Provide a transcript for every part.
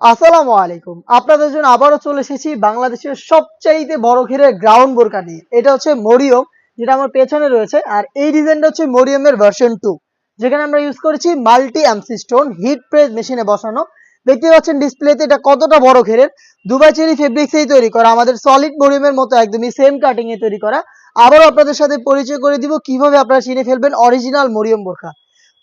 আসসালামু আলাইকুম। আপনাদের জন্য আবারও চলে এসেছি বাংলাদেশের সবচাইতে বড় ঘেরের গ্রাউন্ড বোরকা নিয়ে। এটা হচ্ছে মরিয়ম, যেটা আমার পেছনে রয়েছে। আর এই ডিজাইনটা হচ্ছে মরিয়মের ভার্সন টু যেখানে আমরা ইউজ করেছি মাল্টি অ্যামসি স্টোন হিট প্রেস মেশিনে বসানো। দেখতে পাচ্ছেন ডিসপ্লেতে এটা কতটা বড় ঘেরের দুবাই চেরি ফেব্রিক্সেই তৈরি করা, আমাদের সলিড মরিয়মের মতো একদমই সেম কাটিং এ তৈরি করা। আবারও আপনাদের সাথে পরিচয় করে দিব কীভাবে আপনারা চিনে ফেলবেন অরিজিনাল মরিয়ম বোরকা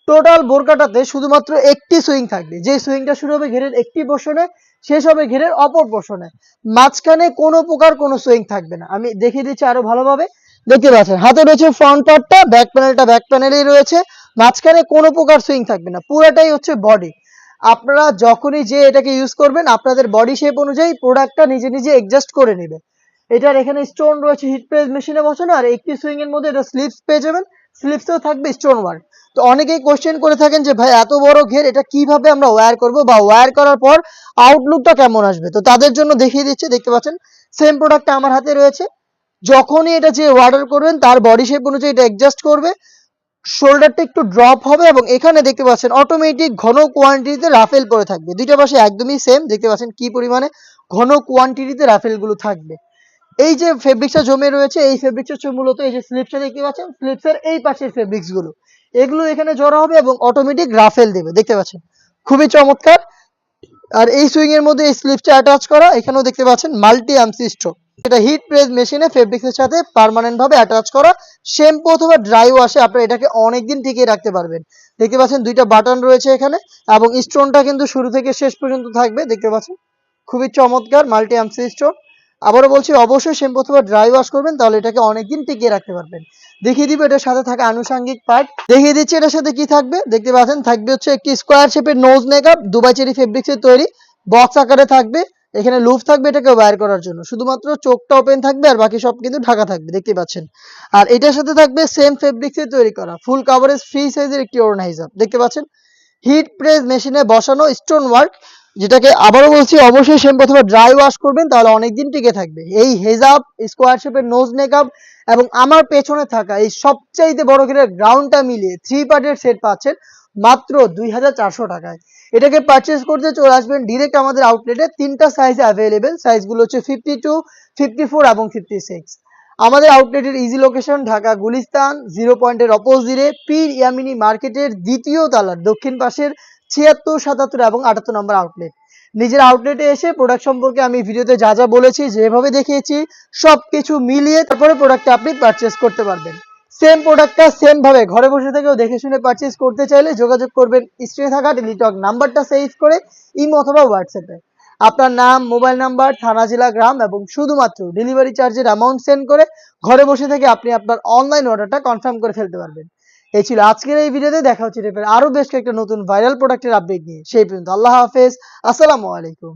টোটাল বোরকাটাতে শুধুমাত্র একটি সুইং থাকবে। যে সুইংটা শুরু হবে ঘেরের একটি পোর্শনে শেষ হবে ঘেরের অপর পোর্শনে মাঝখানে কোনো প্রকার কোনো সুইং থাকবে না। আমি দেখিয়ে দিচ্ছি আরও ভালোভাবে। দেখতে পাচ্ছেন, হাতে রয়েছে ফ্রন্ট পার্টটা ব্যাক প্যানেলটা ব্যাক প্যানেলেই রয়েছে। মাঝখানে কোনো প্রকার সুইং থাকবে না। পুরোটাই হচ্ছে বডি আপনারা যখনই যে এটাকে ইউজ করবেন, আপনাদের বডি শেপ অনুযায়ী প্রোডাক্টটা নিজে নিজে অ্যাডজাস্ট করে নেবে। এটার এখানে স্টোন রয়েছে হিট প্রেস মেশিনে বসানো, আর একটি সুইং এর মধ্যে এটা স্লিপস পেয়ে যাবেন। স্লিপসেও থাকবে স্টোন ওয়ার্ক তো অনেকেই কোশ্চেন করে থাকেন যে, ভাই, এত বড় ঘের, এটা কীভাবে আমরা ওয়্যার করব বা ওয়্যার করার পর আউটলুকটা কেমন আসবে? তো তাদের জন্য দেখিয়ে দিচ্ছে, দেখতে পাচ্ছেন সেম প্রোডাক্টটা আমার হাতে রয়েছে। যখনই এটা যে অর্ডার করবেন, তার বডি শেপ অনুযায়ী এটা অ্যাডজাস্ট করবে। শোল্ডারটা একটু ড্রপ হবে এবং এখানে দেখতে পাচ্ছেন অটোমেটিক ঘন কোয়ান্টিটিতে রাফেল পরে থাকবে। দুইটা পাশে একদমই সেম দেখতে পাচ্ছেন কি পরিমাণে ঘন কোয়ান্টিটিতে রাফেলগুলো থাকবে। এই যে ফেব্রিক্সটা জমে রয়েছে, এই ফেব্রিক্স হচ্ছে মূলত এই যে স্লিপসটা দেখতে পাচ্ছেন স্লিপসের এই পাশের ফেব্রিক্সগুলো। এগুলো এখানে জড়ো হবে এবং অটোমেটিক রাফেল দেবে, দেখতে পাচ্ছেন? খুবই চমৎকার। আর এই সুইং এর মধ্যে এই স্লিপটা অ্যাটাচ করা, এখানেও দেখতে পাচ্ছেন মাল্টি অ্যামসি স্ট্রোক এটা হিট প্রেস মেশিনে ফেব্রিক্স এর সাথে পার্মানেন্ট ভাবে অ্যাটাচ করা শ্যাম্পু অথবা ড্রাই ওয়াশে আপনারা এটাকে অনেকদিন টিকিয়ে রাখতে পারবেন। দেখতে পাচ্ছেন দুইটা বাটন রয়েছে এখানে, এবং স্টোনটা কিন্তু শুরু থেকে শেষ পর্যন্ত থাকবে, দেখতে পাচ্ছেন? খুবই চমৎকার মাল্টি অ্যামসি স্টোন আবারও বলছি, অবশ্যই শ্যাম্পু অথবা ড্রাই ওয়াশ করবেন, তাহলে এটাকে অনেকদিন টিকিয়ে রাখতে পারবেন। দেখিয়ে দিব, এটার সাথে থাকা আনুষঙ্গিক পার্ট দেখিয়ে দিচ্ছি, এটার সাথে কি থাকবে? দেখতে পাচ্ছেন, থাকবে হচ্ছে একটি স্কোয়ার শেপের নোজ মেকআপ দুবাই চেরি ফেব্রিক্সের তৈরি। বক্স আকারে থাকবে, এখানে লুফ থাকবে এটাকে ওয়্যার করার জন্য। শুধুমাত্র চোখটা ওপেন থাকবে আর বাকি সব কিন্তু ঢাকা থাকবে, দেখতে পাচ্ছেন। আর এটার সাথে থাকবে সেম ফেব্রিক্সের তৈরি করা ফুল কাভারেজ ফ্রি সাইজের একটি হিসাব দেখতে পাচ্ছেন হিট প্রেস মেশিনে বসানো স্টোন ওয়ার্ক যেটাকে আবারও বলছি, অবশ্যই শ্যাম্পু অথবা ড্রাই ওয়াশ করবেন, তাহলে অনেকদিন টিকে থাকবে। এই হেজাব স্কোয়ার শেপের নোজ মেকআপ এবং আমার পেছনে থাকা এই সবচাইতে বড় ঘেরের গ্রাউন্ডটা মিলিয়ে থ্রি পার্টের সেট পাচ্ছেন মাত্র দুই হাজার চারশো টাকায়। এটাকে পারচেস করতে চলে আসবেন ডিরেক্ট আমাদের আউটলেটে তিনটা সাইজে অ্যাভেলেবেল সাইজগুলো হচ্ছে ফিফটি টু ফিফটি ফোর এবং ফিফটি সিক্স আমাদের আউটলেটের easy location Dhaka Gulistan zero পয়েন্টের অপোজিটে পীর ইয়ামিনী মার্কেটের দ্বিতীয় তালার দক্ষিণ পাশের ছিয়াত্তর, সাতাত্তর এবং আটাত্তর নম্বর আউটলেট নিজের আউটলেটে এসে প্রোডাক্ট সম্পর্কে আমি ভিডিওতে যা যা বলেছি, যেভাবে দেখিয়েছি, সবকিছু মিলিয়ে তারপরে প্রোডাক্টটা আপনি পারচেস করতে পারবেন। সেম প্রোডাক্টটা সেম ভাবে ঘরে বসে থেকেও দেখে শুনে পারচেস করতে চাইলে যোগাযোগ করবেন স্ক্রিনে থাকা টেলিটক নাম্বারটা সেভ করে ইমো অথবা হোয়াটসঅ্যাপে আপনার নাম মোবাইল নাম্বার থানা, জেলা, গ্রাম এবং শুধুমাত্র ডেলিভারি চার্জের অ্যামাউন্ট সেন্ড করে ঘরে বসে থেকে আপনি আপনার অনলাইন অর্ডারটা কনফার্ম করে ফেলতে পারবেন। এই ছিল আজকের এই ভিডিওতে দেখা হচ্ছে আরও বেশ কয়েকটা নতুন ভাইরাল প্রোডাক্টের আপডেট নিয়ে। সেই পর্যন্ত আল্লাহ হাফেজ। আসসালামু আলাইকুম।